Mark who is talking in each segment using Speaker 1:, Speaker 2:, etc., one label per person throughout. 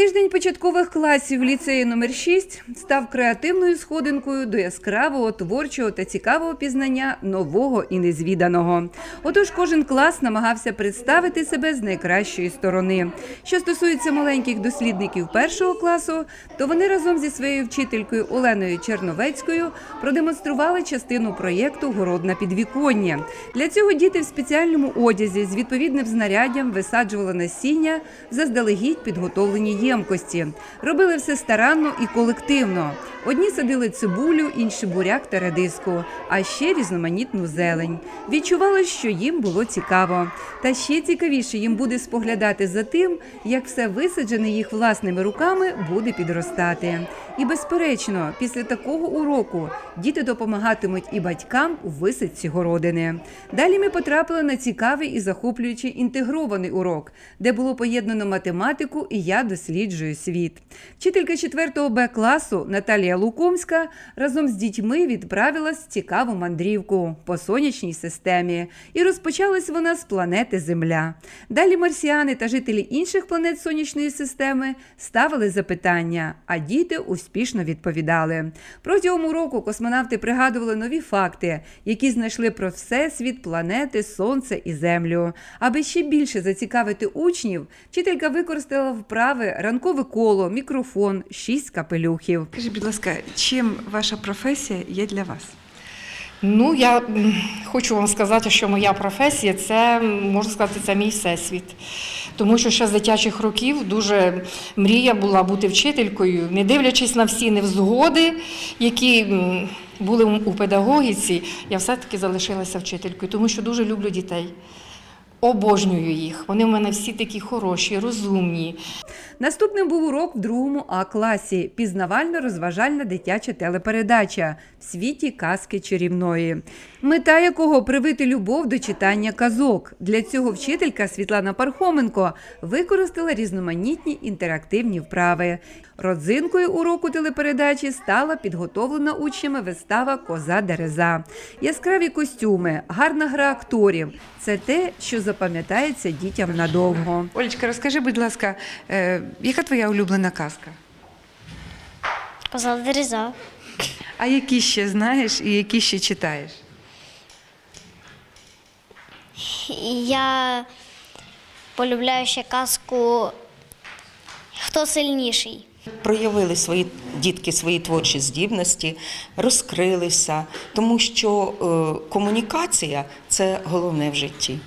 Speaker 1: Тиждень початкових класів ліцею номер 6 став креативною сходинкою до яскравого, творчого та цікавого пізнання нового і незвіданого. Отож, кожен клас намагався представити себе з найкращої сторони. Що стосується маленьких дослідників першого класу, то вони разом зі своєю вчителькою Оленою Черновецькою продемонстрували частину проєкту Город на підвіконня. Для цього діти в спеціальному одязі з відповідним знаряддям висаджували насіння заздалегідь підготовлені ємкості. Робили все старанно і колективно. Одні садили цибулю, інші буряк та редиску, а ще різноманітну зелень. Відчувалось, що їм було цікаво. Та ще цікавіше їм буде споглядати за тим, як все висаджене їх власними руками буде підростати. І безперечно, після такого уроку діти допомагатимуть і батькам у висадці городини. Далі ми потрапили на цікавий і захоплюючий інтегрований урок, де було поєднано математику і я досліджую світ. Вчителька 4 Б класу Наталія Лукомська разом з дітьми відправилась в цікаву мандрівку по сонячній системі, і розпочалась вона з планети Земля. Далі марсіани та жителі інших планет сонячної системи ставили запитання, а діти успішно відповідали. Протягом уроку космонавти пригадували нові факти, які знайшли про всесвіт, планети, сонце і землю. Аби ще більше зацікавити учнів, вчителька використала вправи ранкове коло, мікрофон, шість капелюхів.
Speaker 2: Скажіть, будь ласка, чим ваша професія є для вас?
Speaker 3: Ну, я хочу вам сказати, що моя професія це можна сказати, це мій всесвіт. Тому що ще з дитячих років дуже мрія була бути вчителькою, не дивлячись на всі невзгоди, які були у педагогіці, я все-таки залишилася вчителькою, тому що дуже люблю дітей. Обожнюю їх. Вони в мене всі такі хороші, розумні.
Speaker 1: Наступним був урок в другому А класі пізнавально-розважальна дитяча телепередача в світі казки чарівної, мета якого привити любов до читання казок. Для цього вчителька Світлана Пархоменко використала різноманітні інтерактивні вправи. Родзинкою уроку телепередачі стала підготовлена учнями вистава Коза Дереза. Яскраві костюми, гарна гра акторів це те, що запам'ятається дітям надовго.
Speaker 2: Олечка, розкажи, будь ласка, е, яка твоя улюблена казка?
Speaker 4: Коза дереза.
Speaker 2: А які ще знаєш і які ще читаєш?
Speaker 4: Я полюбляю ще казку Хто сильніший.
Speaker 5: Проявили свої дітки свої творчі здібності, розкрилися, тому що е, комунікація це головне в житті.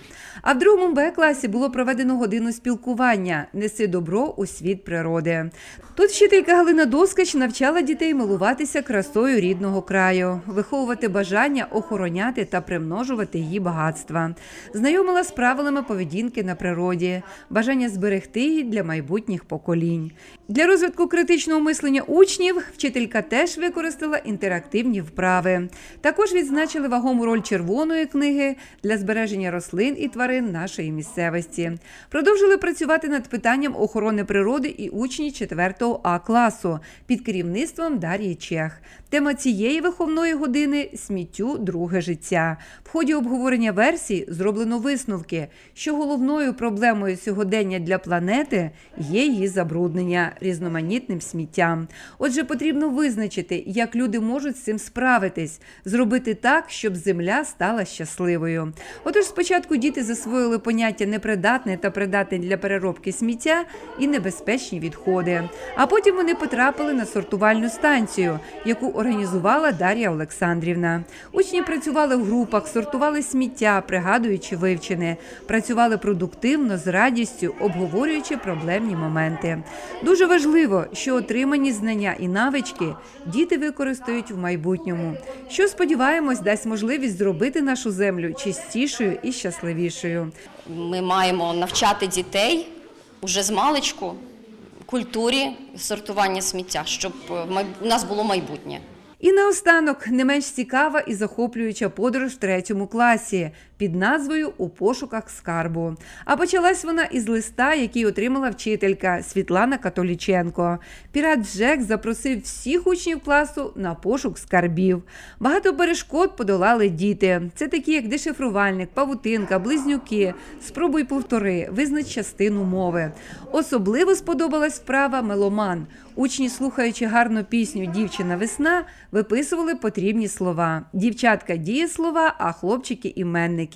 Speaker 1: А в другому Б класі було проведено годину спілкування Неси добро у світ природи. Тут вчителька Галина Доскач навчала дітей милуватися красою рідного краю, виховувати бажання охороняти та примножувати її багатства, знайомила з правилами поведінки на природі, бажання зберегти її для майбутніх поколінь. Для розвитку критичного мислення учнів вчителька теж використала інтерактивні вправи. Також відзначили вагому роль червоної книги для збереження рослин і тварин нашої місцевості. Продовжили працювати над питанням охорони природи і учні 4 А класу під керівництвом Дар'ї Чех. Тема цієї виховної години сміттю друге життя. В ході обговорення версій зроблено висновки, що головною проблемою сьогодення для планети є її забруднення різноманітним сміттям. Отже, потрібно визначити, як люди можуть з цим справитись, зробити так, щоб земля стала щасливою. Отож, спочатку діти засвоїли поняття непридатне та придатне для переробки сміття і небезпечні відходи. А потім вони потрапили на сортувальну станцію, яку організувала Дар'я Олександрівна. Учні працювали в групах, сортували сміття, пригадуючи вивчене, працювали продуктивно з радістю, обговорюючи проблемні моменти. Дуже важливо, що отримані знання і навички діти використають в майбутньому, що сподіваємось, дасть можливість зробити нашу землю чистішою і щасливішою.
Speaker 6: Ми маємо навчати дітей уже з маличку культурі сортування сміття, щоб е, у нас було майбутнє.
Speaker 1: І наостанок не менш цікава і захоплююча подорож в третьому класі під назвою У пошуках скарбу. А почалась вона із листа, який отримала вчителька Світлана Католіченко. Пірат Джек запросив всіх учнів класу на пошук скарбів. Багато перешкод подолали діти. Це такі, як дешифрувальник, павутинка, близнюки. Спробуй повтори, визнач частину мови. Особливо сподобалась вправа меломан. Учні, слухаючи гарну пісню Дівчина весна, виписували потрібні слова. Дівчатка дієслова, а хлопчики іменники.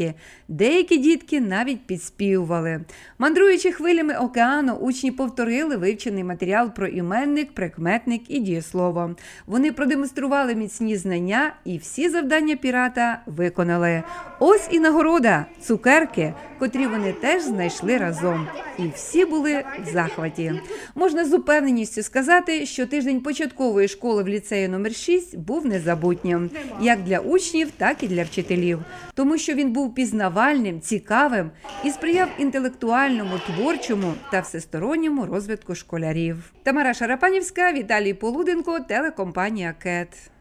Speaker 1: Деякі дітки навіть підспівували. Мандруючи хвилями океану, учні повторили вивчений матеріал про іменник, прикметник і дієслово. Вони продемонстрували міцні знання і всі завдання пірата виконали. Ось і нагорода цукерки, котрі вони теж знайшли разом. І всі були в захваті. Можна з упевненістю сказати, що тиждень початкової школи в ліцеї номер 6 був незабутнім як для учнів, так і для вчителів, тому що він був пізнавальним, цікавим і сприяв інтелектуальному, творчому та всесторонньому розвитку школярів. Тамара Шарапанівська, Віталій Полуденко, телекомпанія КЕТ.